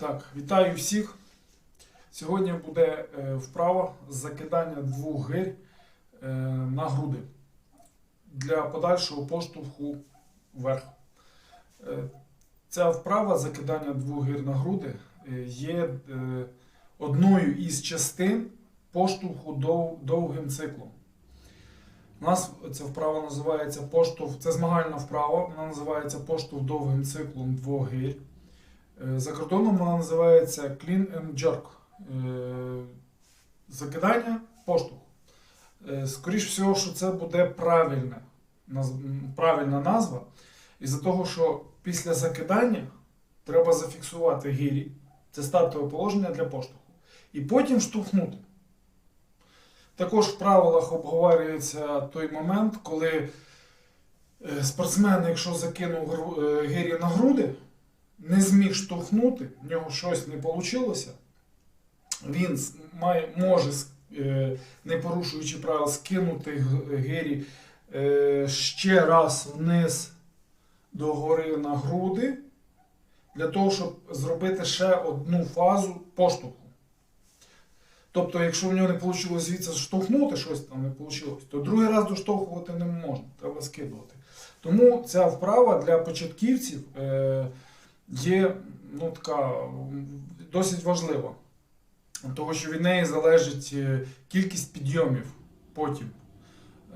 Так, вітаю всіх. Сьогодні буде е, вправа з закидання двох гирь е, на груди для подальшого поштовху вверх. Е, ця вправа закидання двох гир на груди є одною із частин поштовху довгим циклом. У нас ця вправа називається поштовх, це змагальна вправа, вона називається поштовх довгим циклом двох гир. Е, За кордоном вона називається Clean and Jerk. Е, Закидання поштовх. Е, Скоріш всього, що це буде правильне, правильна назва. Із-за того, що після закидання треба зафіксувати гірі. Це стартове положення для поштовху. І потім штовхнути. Також в правилах обговорюється той момент, коли спортсмен, якщо закинув гирі на груди, не зміг штовхнути, в нього щось не вийшло, він має, може, е, не порушуючи правил, скинути гирі е, ще раз вниз до гори на груди, для того, щоб зробити ще одну фазу поштовху. Тобто, якщо в нього не вийшло звідси штовхнути щось там не вийшло, то другий раз доштовхувати не можна, треба скидувати. Тому ця вправа для початківців е, є ну, така, досить важлива. Того, що від неї залежить е, кількість підйомів потім.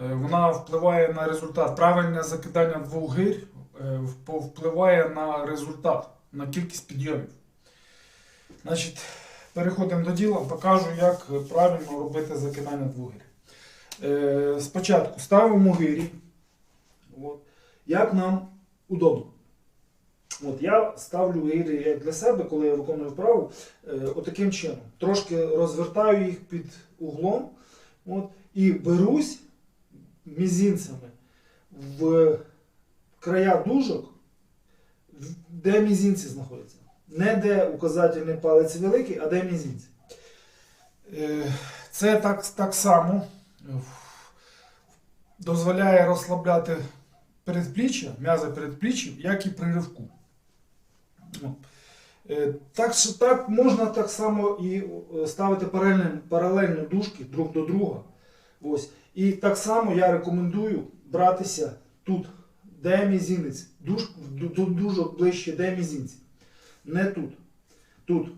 Е, Вона впливає на результат. Правильне закидання двох гир е, впливає на результат, на кількість підйомів. Значить, переходимо до діла, покажу, як правильно робити закидання двох гир. Е, Спочатку ставимо гирі. Як нам удобно. От я ставлю гирі для себе, коли я виконую вправу, е, отаким чином. Трошки розвертаю їх під углом от, і берусь мізинцями в края дужок, де мізинці знаходяться. Не де указательний палець великий, а де мізинці. Е, Це так, так само е, дозволяє розслабляти передпліччя, м'язи передпліччя, як і при ривку. Е, Так, так можна так само і е, ставити паралельно, паралельно дужки друг до друга. Ось. І так само я рекомендую братися тут, де мізинець, душ, ду- до ближче, де мізинці. Не тут. Тут.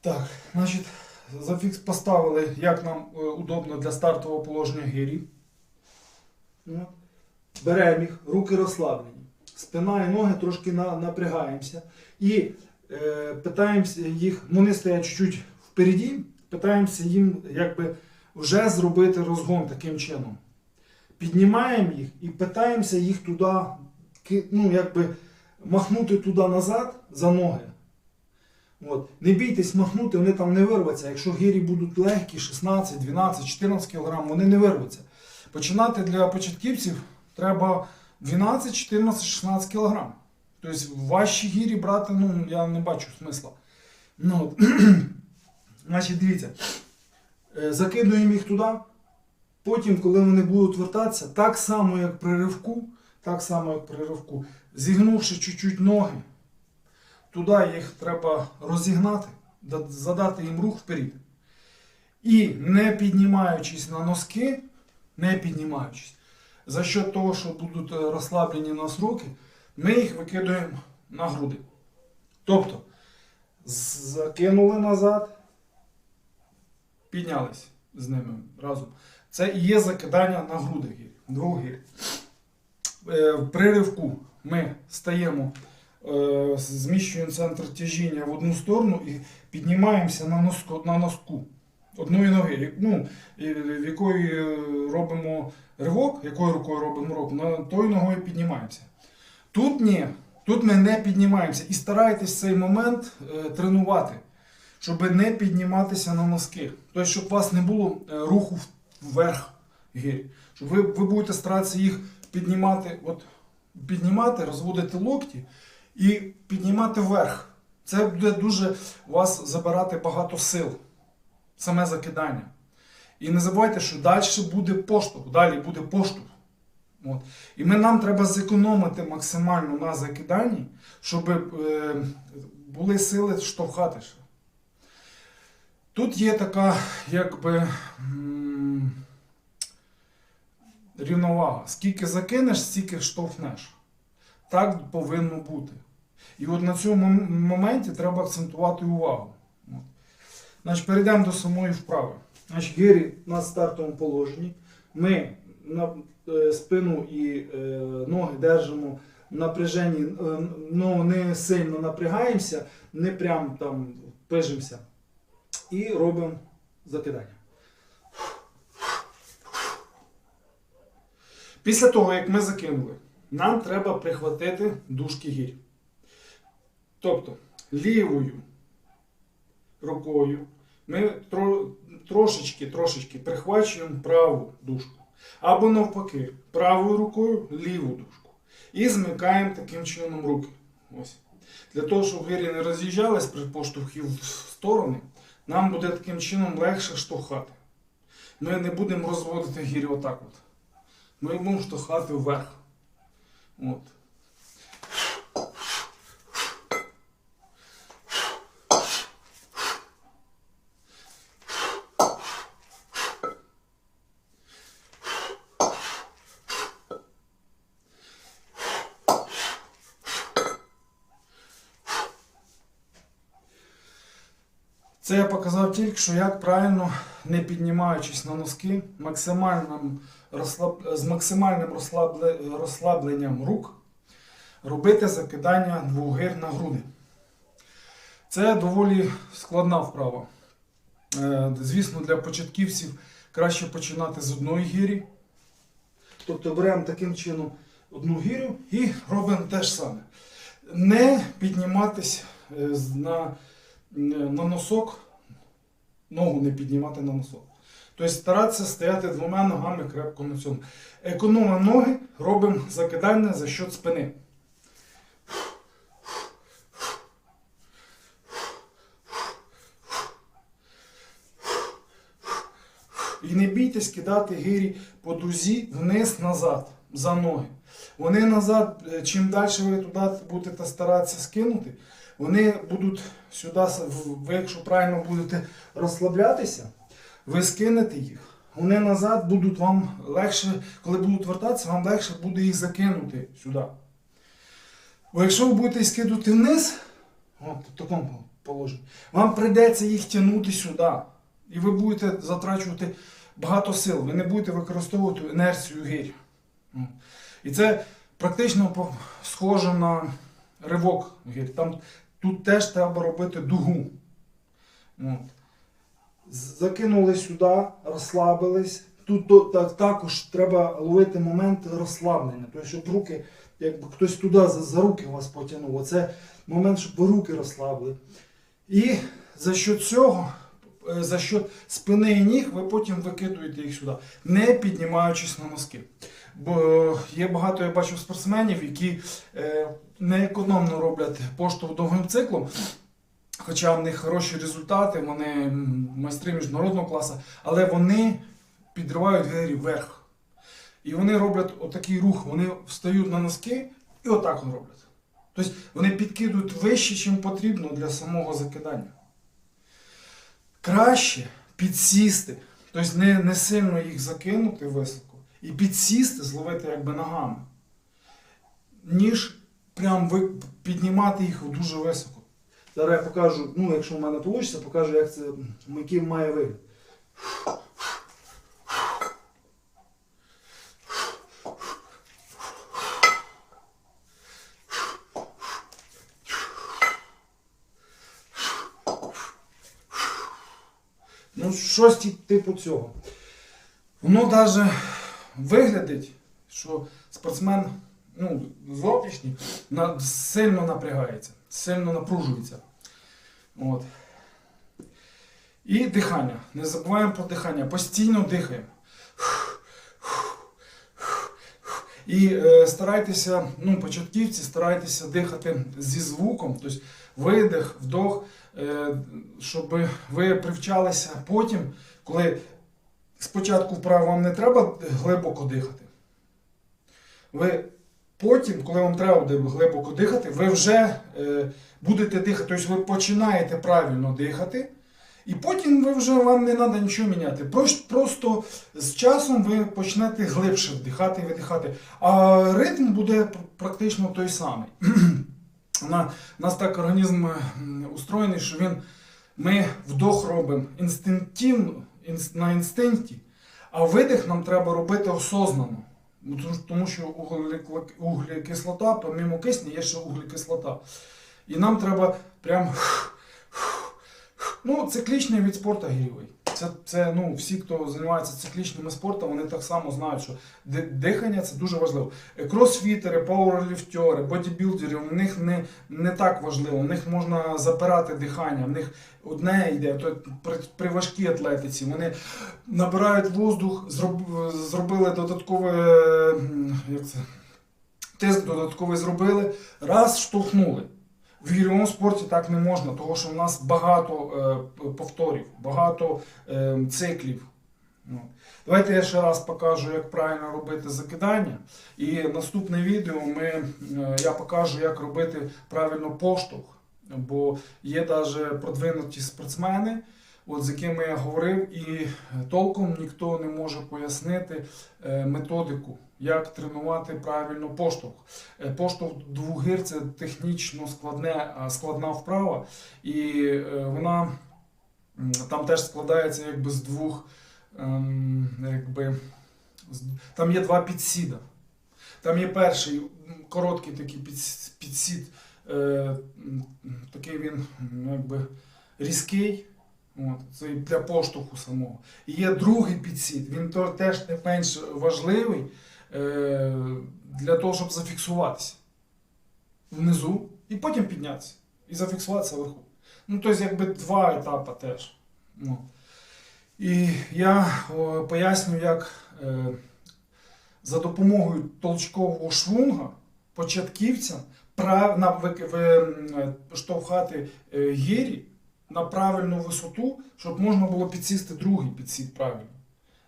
Так, значить, зафікс поставили, як нам е, удобно для стартового положення гирі. От. Беремо їх, руки розслаблені. Спина і ноги трошки на, напрягаємося. І е, питаємося їх, вони стоять чуть-чуть впереді, питаємося їм якби вже зробити розгон таким чином. Піднімаємо їх і питаємося їх туди, ну, якби махнути туди назад за ноги. От. Не бійтесь махнути, вони там не вирваться. Якщо гірі будуть легкі, 16, 12, 14 кг, вони не вирваться. Починати для початківців треба 12, 14, 16 кг. Тобто важчі гірі брати, ну, я не бачу смисла. Ну, от. Значить, дивіться. Е, Закидуємо їх туди. Потім, коли вони будуть вертатися, так само, як при ривку, так само, як при ривку, зігнувши чуть-чуть ноги, туди їх треба розігнати, задати їм рух вперед. І не піднімаючись на носки, не піднімаючись, за що того, що будуть е, розслаблені у нас руки, ми їх викидуємо на груди. Тобто, закинули назад, піднялись з ними разом. Це і є закидання на груди гір, гір. Е, При ривку ми стаємо, е, зміщуємо центр тяжіння в одну сторону і піднімаємося на носку одної ноги. Ну, в якої робимо ривок, якою рукою робимо ривок, на тою ногою піднімаємося. Тут ні, тут ми не піднімаємося. І старайтесь цей момент е, тренувати, щоб не підніматися на носки. Тобто, щоб у вас не було е, руху вверх гір. Щоб ви, ви будете старатися їх піднімати, от, піднімати, розводити локті і піднімати вверх. Це буде дуже у вас забирати багато сил, саме закидання. І не забувайте, що далі буде поштовх, далі буде поштовх. От. І ми, нам треба зекономити максимально на закиданні, щоб е, були сили штовхати. Тут є така, якби. Рівновага. Скільки закинеш, стільки штовхнеш. Так повинно бути. І от на цьому моменті треба акцентувати увагу. Значить, перейдемо до самої вправи. Значить, гирі на стартовому положенні. Ми на е, спину і е, ноги держимо в напряженні, е, ну не сильно напрягаємося, не прям там пижимося. І робимо закидання. Після того, як ми закинули, нам треба прихватити дужки гір. Тобто лівою рукою ми тро, трошечки, трошечки прихвачуємо праву дужку. Або навпаки, правою рукою ліву дужку. І змикаємо таким чином руки. Ось. Для того, щоб гирі не роз'їжджались при поштовхі в сторони, нам буде таким чином легше штовхати. Ми не будемо розводити гірі отак от. Ми будемо штовхати вверх. От. Це я показав тільки, що як правильно, не піднімаючись на носки, максимальним розслаб... з максимальним розслабле... розслабленням рук робити закидання двох гир на груди. Це доволі складна вправа. Е, Звісно, для початківців краще починати з одної гірі. Тобто беремо таким чином одну гірю і робимо те ж саме. Не підніматись е, на на носок, ногу не піднімати на носок. Тобто старатися стояти двома ногами крепко на цьому. Економимо ноги, робимо закидання за счет спини. І не бійтесь кидати гирі по дузі вниз-назад, за ноги. Вони назад, е, чим далі ви туди будете старатися скинути, вони будуть сюди, ви якщо правильно будете розслаблятися, ви скинете їх. Вони назад будуть вам легше, коли будуть вертатися, вам легше буде їх закинути сюди. Бо якщо ви будете їх скидувати вниз, от, в такому положенні, вам прийдеться їх тягнути сюди. І ви будете затрачувати багато сил. Ви не будете використовувати інерцію гирь. І це практично схоже на ривок. Там, тут теж треба робити дугу. От. Закинули сюди, розслабились. Тут так, також треба ловити момент розслаблення. Тобто, щоб руки, якби хтось туди за, за руки вас потягнув. Оце момент, щоб ви руки розслабили. І за що цього, е, за що спини і ніг, ви потім викидуєте їх сюди, не піднімаючись на носки. Бо є багато, я бачу спортсменів, які е, неекономно роблять поштовх довгим циклом. Хоча в них хороші результати, вони майстри міжнародного класу, але вони підривають двері вверх. І вони роблять отакий рух, вони встають на носки і отак от роблять. Тобто вони підкидують вище, ніж потрібно для самого закидання. Краще підсісти, тобто не, не сильно їх закинути високо, і підсісти, зловити якби ногами, ніж прям ви, піднімати їх дуже високо. Зараз я покажу, ну якщо в мене вийде, покажу, як це який має вигляд. Ну, щось типу цього. Воно навіть виглядить, що спортсмен ну, зовнішній сильно напрягається, сильно напружується. От. І дихання. Не забуваємо про дихання. Постійно дихаємо. І е, старайтеся, ну, початківці, старайтеся дихати зі звуком, тобто видих, вдох, е, щоб ви привчалися потім, коли спочатку вправо вам не треба глибоко дихати. Ви потім, коли вам треба буде глибоко дихати, ви вже е, будете дихати, тобто ви починаєте правильно дихати, і потім ви вже вам не треба нічого міняти. Прос- Просто з часом ви почнете глибше вдихати і видихати. А ритм буде практично той самий. У нас так організм устроєний, що він, ми вдох робимо інстинктивно, інс- на інстинкті, а видих нам треба робити осознано. Ну, Тому, що углекислота, помимо кисня, є ще углекислота. І нам треба прям. Ну, циклічний від спорту гірьовий. Це, це ну, всі, хто займається циклічними спортом, вони так само знають, що дихання це дуже важливо. Е, Кросфітери, пауерліфтери, бодібілдери, у них не, не так важливо. У них можна запирати дихання, в них одне йде. То при, при важкій атлетиці вони набирають воздух, зроб, зробили додаткове. Як це? Тиск додатковий зробили, раз штовхнули. В гірьовому спорті так не можна, тому що в нас багато е, повторів, багато е, циклів. Ну. Давайте я ще раз покажу, як правильно робити закидання. І наступне відео ми, е, я покажу, як робити правильно поштовх. Бо є навіть продвинуті спортсмени, от, з якими я говорив, і толком ніхто не може пояснити методику, як тренувати правильно поштовх. Е, Поштовх двугир це технічно складне, складна вправа, і е, вона там теж складається якби з двох. ем, Якби, там є два підсіда. Там є перший короткий такий підс- підсід, е, такий він якби різкий. От, це для поштовху самого. І є другий підсід, він теж не менш важливий е, для того, щоб зафіксуватися внизу і потім піднятися. І зафіксуватися вверху. Ну, тобто, якби два етапи теж. Ну. І я поясню, як е, за допомогою толчкового швунга початківцям прав, ви, штовхати е, гірі на правильну висоту, щоб можна було підсісти другий підсід правильно.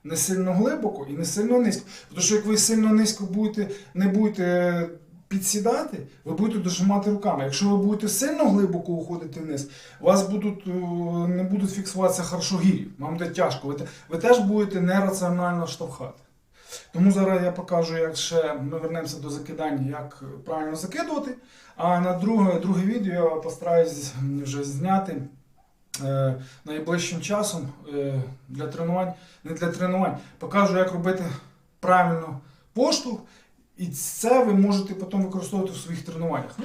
Не сильно глибоко і не сильно низько. Тому що як ви сильно низько будете, не будете підсідати, ви будете дожимати руками. Якщо ви будете сильно глибоко уходити вниз, у вас будуть, е, не будуть фіксуватися хорошо гірі. Вам буде тяжко. Ви, ви теж будете нераціонально штовхати. Тому зараз я покажу, як ще ми вернемося до закидання, як правильно закидувати. А на друге, друге відео я постараюсь вже зняти е, найближчим часом е, для тренувань, не для тренувань. Покажу, як робити правильно поштовх. І це ви можете потім використовувати в своїх тренуваннях.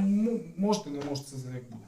Ну, можете, не можете, це як буде.